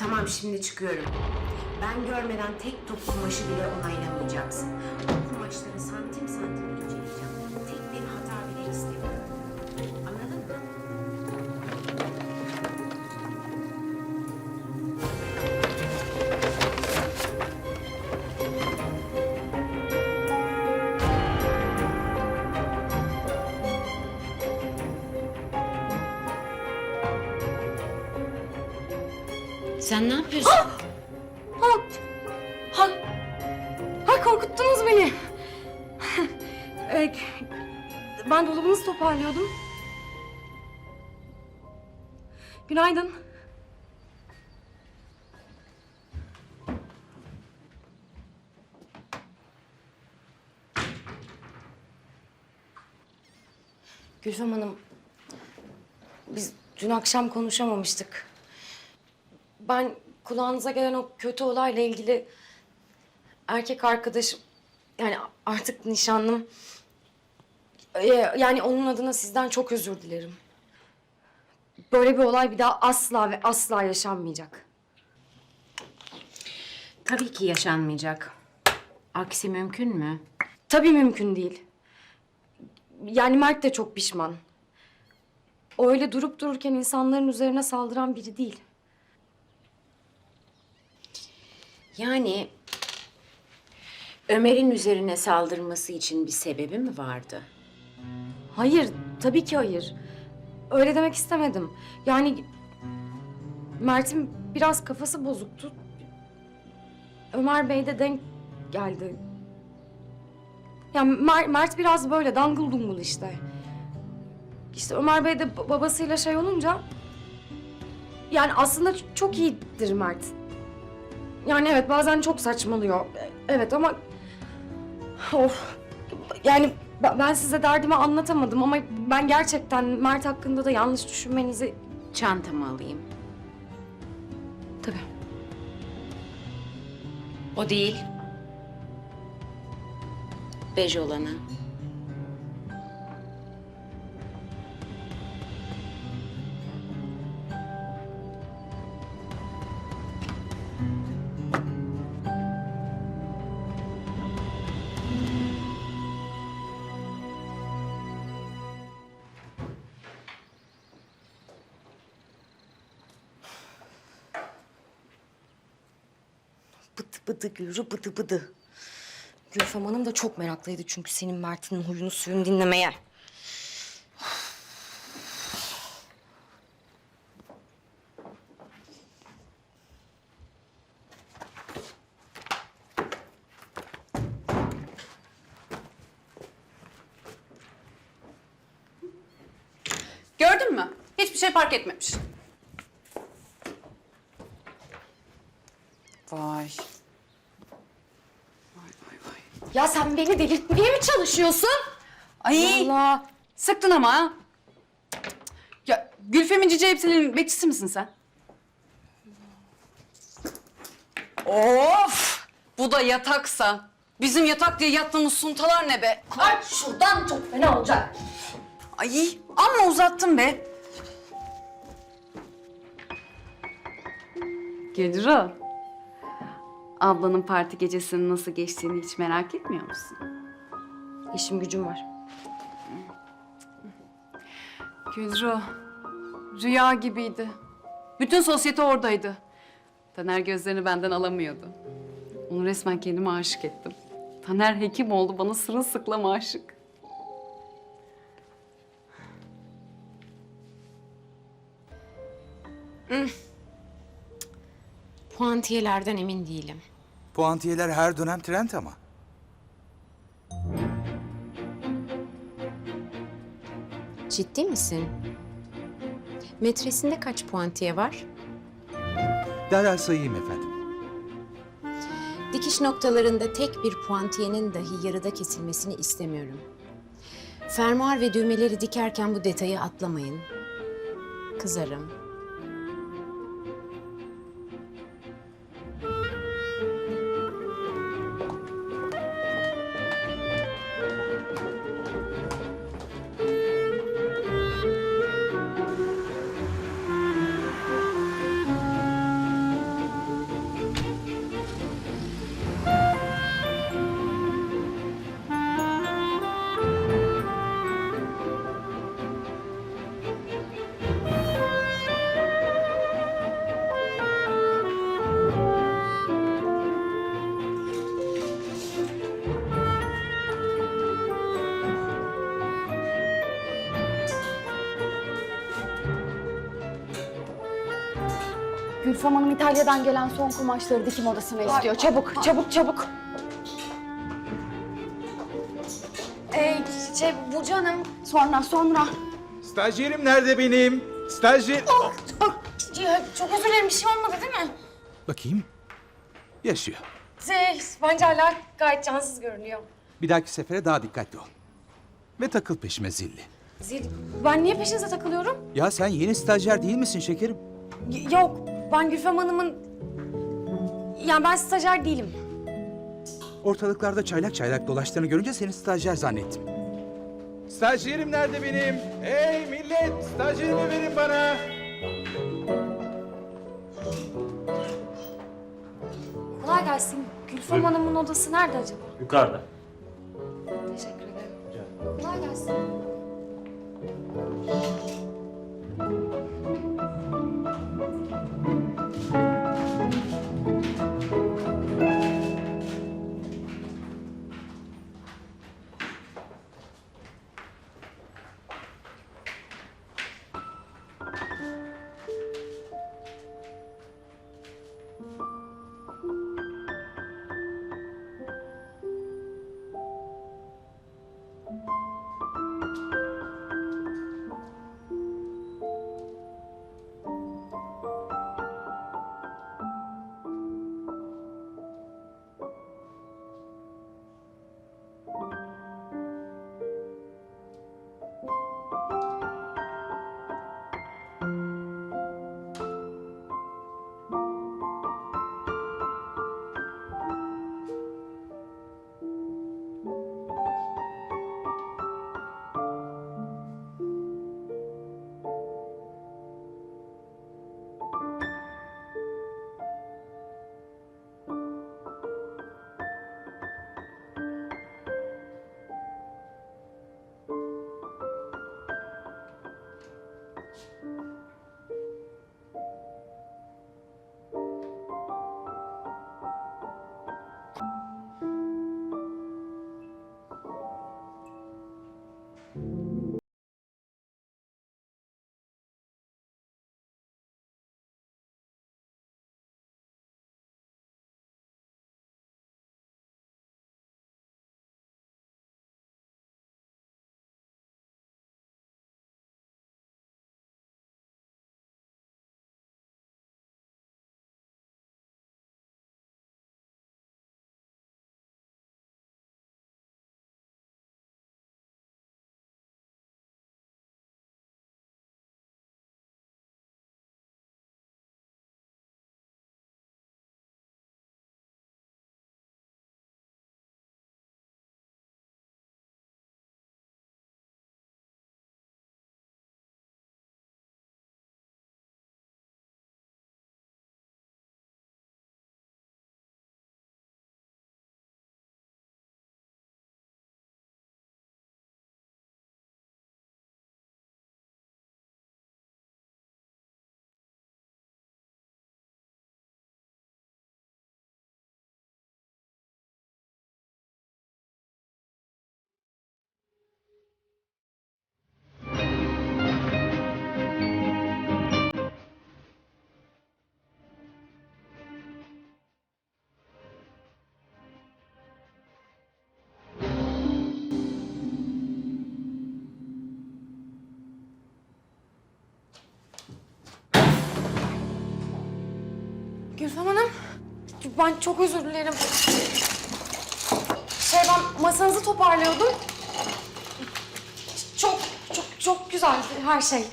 Tamam şimdi çıkıyorum. Ben görmeden tek top kumaşı bile onaylamayacaksın. O kumaşları santim santim inceleyeceğim. Tek Sen ne yapıyorsun? Ha, ha, ha korkuttunuz beni. Ee, ben dolabınızı toparlıyordum. Günaydın. Gülfem Hanım, biz dün akşam konuşamamıştık. Ben kulağınıza gelen o kötü olayla ilgili erkek arkadaşım yani artık nişanlım e, yani onun adına sizden çok özür dilerim. Böyle bir olay bir daha asla ve asla yaşanmayacak. Tabii ki yaşanmayacak. Aksi mümkün mü? Tabii mümkün değil. Yani Mert de çok pişman. O öyle durup dururken insanların üzerine saldıran biri değil. Yani Ömer'in üzerine saldırması için bir sebebi mi vardı? Hayır, tabii ki hayır. Öyle demek istemedim. Yani Mert'in biraz kafası bozuktu. Ömer Bey de denk geldi. Ya Mer- Mert biraz böyle dangıl dungul işte. İşte Ömer Bey de ba- babasıyla şey olunca... Yani aslında çok iyidir Mert. Yani evet bazen çok saçmalıyor. Evet ama... Of. Yani ben size derdimi anlatamadım ama ben gerçekten Mert hakkında da yanlış düşünmenizi... Çantamı alayım. Tabii. O değil. Bej olanı. Bıdı Gülru bıdı bıdı. Gülfem Hanım da çok meraklıydı çünkü senin Mert'in huyunu suyunu dinlemeye. Gördün mü? Hiçbir şey fark etmemiş. Vay. Ya sen beni delirtmeye mi çalışıyorsun? Ay Allah. sıktın ama ha. Ya Gülfem'in cici elbiselerinin bekçisi misin sen? Of! Bu da yataksa. Bizim yatak diye yattığımız suntalar ne be? Kalk şuradan çok fena olacak. Ay amma uzattın be. Gülru. Ablanın parti gecesinin nasıl geçtiğini hiç merak etmiyor musun? İşim gücüm var. Gülru, rüya gibiydi. Bütün sosyete oradaydı. Taner gözlerini benden alamıyordu. Onu resmen kendime aşık ettim. Taner hekim oldu, bana sırılsıklam aşık. Puantiyelerden emin değilim. Puantiyeler her dönem trend ama. Ciddi misin? Metresinde kaç puantiye var? Derhal sayayım efendim. Dikiş noktalarında tek bir puantiyenin dahi yarıda kesilmesini istemiyorum. Fermuar ve düğmeleri dikerken bu detayı atlamayın. Kızarım. Gülfem Hanım İtalya'dan gelen son kumaşları dikim odasına istiyor. Çabuk, çabuk, çabuk. Ee, şey Burcu Hanım. Sonra, sonra. Stajyerim nerede benim? Stajyer... Ya, çok özür dilerim bir şey olmadı değil mi? Bakayım. Yaşıyor. Şey, bence hala gayet cansız görünüyor. Bir dahaki sefere daha dikkatli ol. Ve takıl peşime zilli. Zil, ben niye peşinize takılıyorum? Ya sen yeni stajyer değil misin şekerim? Y- yok, ben Gülfem Hanım'ın... Yani ben stajyer değilim. Ortalıklarda çaylak çaylak dolaştığını görünce seni stajyer zannettim. Stajyerim nerede benim? Hey millet! Stajyerimi verin bana! Kolay gelsin. Gülfem Hanım'ın odası nerede acaba? Yukarıda. Teşekkür ederim. Kolay gelsin. Ben çok özür dilerim. Şey ben masanızı toparlıyordum. Çok çok çok güzeldi her şey.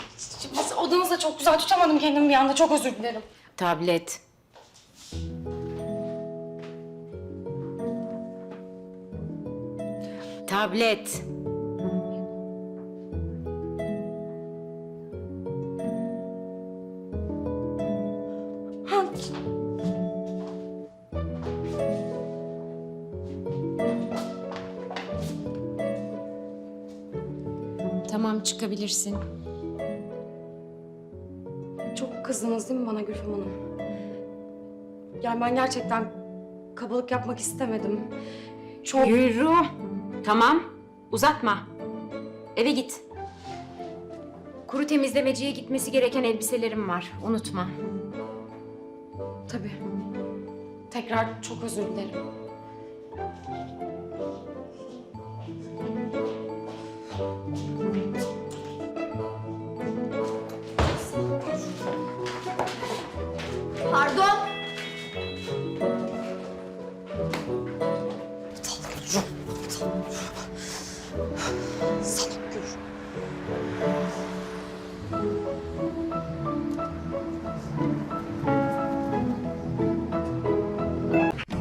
Odanız da çok güzel tutamadım kendimi bir anda çok özür dilerim. Tablet. Tablet. Tamam çıkabilirsin. çok kızdınız değil mi bana Gülfem Hanım? Yani ben gerçekten kabalık yapmak istemedim. Çok... Yürü. Tamam. Uzatma. Eve git. Kuru temizlemeciye gitmesi gereken elbiselerim var. Unutma. Tabii. Tekrar çok özür dilerim.